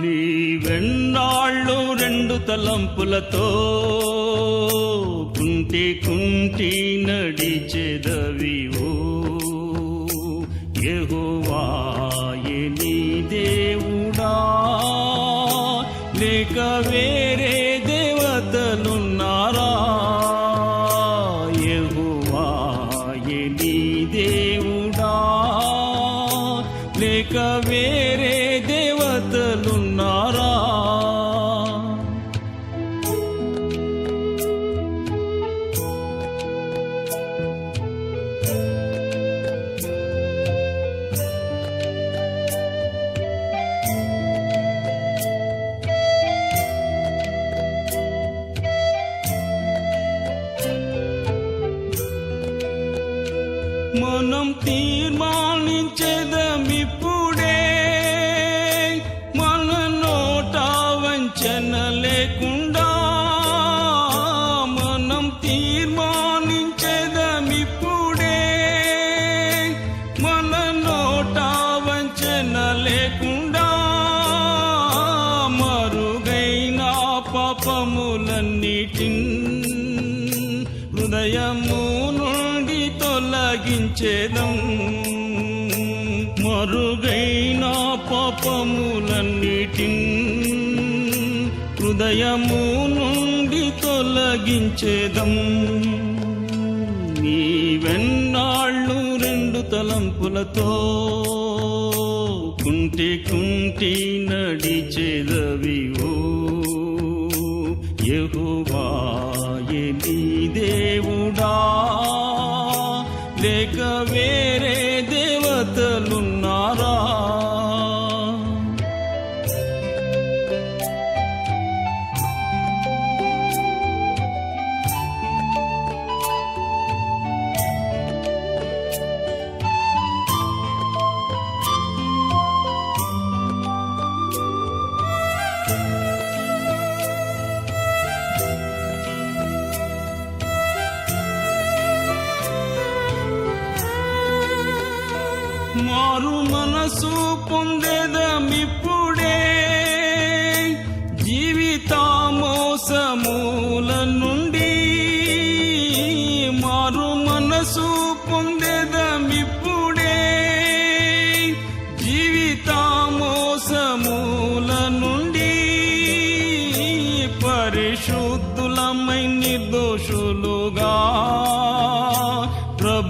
నీ వెన్నాళ్ళు రెండు తలంపులతో కుంటి కుంటి నడిచెదవి ఓ మనం తీర్మానించేదమిప్పుడే. మన నోట వంచన లేకుండా మనం తీర్మానించేదమిప్పుడే. మన నోట వంచన లేకుండా మరుగైన పాపములన్నిటిన్ హృదయము తొలగించేదం మరుగైన పాపములన్నిటిన్ హృదయము నుండి తొలగించేదం. నీ వెన్నాళ్ళు రెండు తలంపులతో కుంటి కుంటి నడిచెదవివో. యెహోవాయే నీ దేవుడా. లేక వేరే దేవతలున్న మారు మనసు పొందేదమిప్పుడే. జీవిత మోసమూల నుండి మారు మనసు పొందేదమిప్పుడే. జీవిత మోసమూల నుండి పరిశుద్ధులమై నిర్దోషులుగా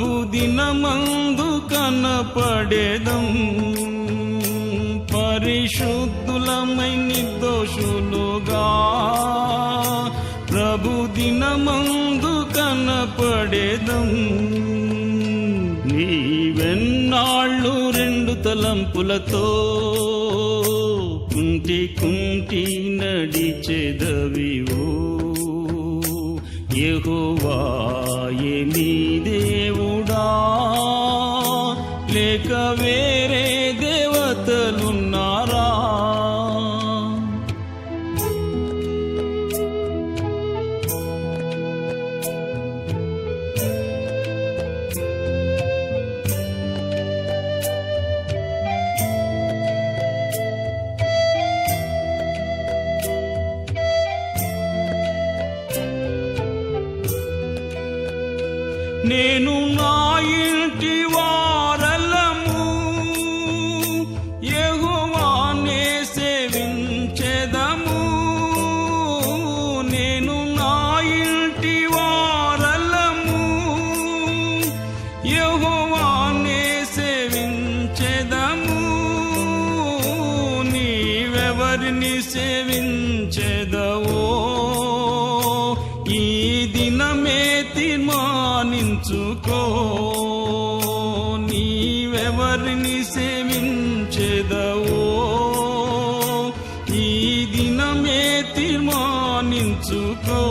ప్రభు దినమందు కనపడేదం. పరిశుద్ధులమై నిర్దోషులుగా ప్రభు దినమందు కనపడేదం. నీ వెన్నాళ్ళు రెండు తలంపులతో కుంటి కుంటి నడిచెదవివో యెహోవాయే నీ నేను నా ఇంటి వారలము ఎగువానే సేవించెదము. నేను నా ఇంటి వారలము ఎగువానే సేవించెదము. నీవెవరిని సేవించే తీర్మానించుకో నీవెవరిని సేవించెదవో? ఈ దినమే తీర్మానించుకో.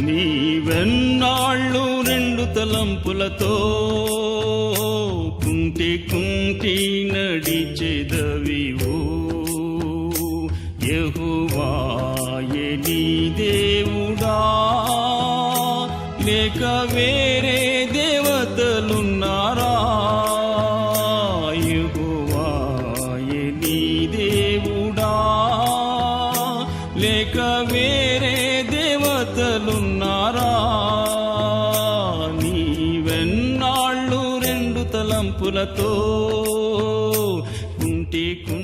నీవెన్నాళ్ళు రెండు తలంపులతో కుంటి కుంటి నడిచెదవివో. యహో నీ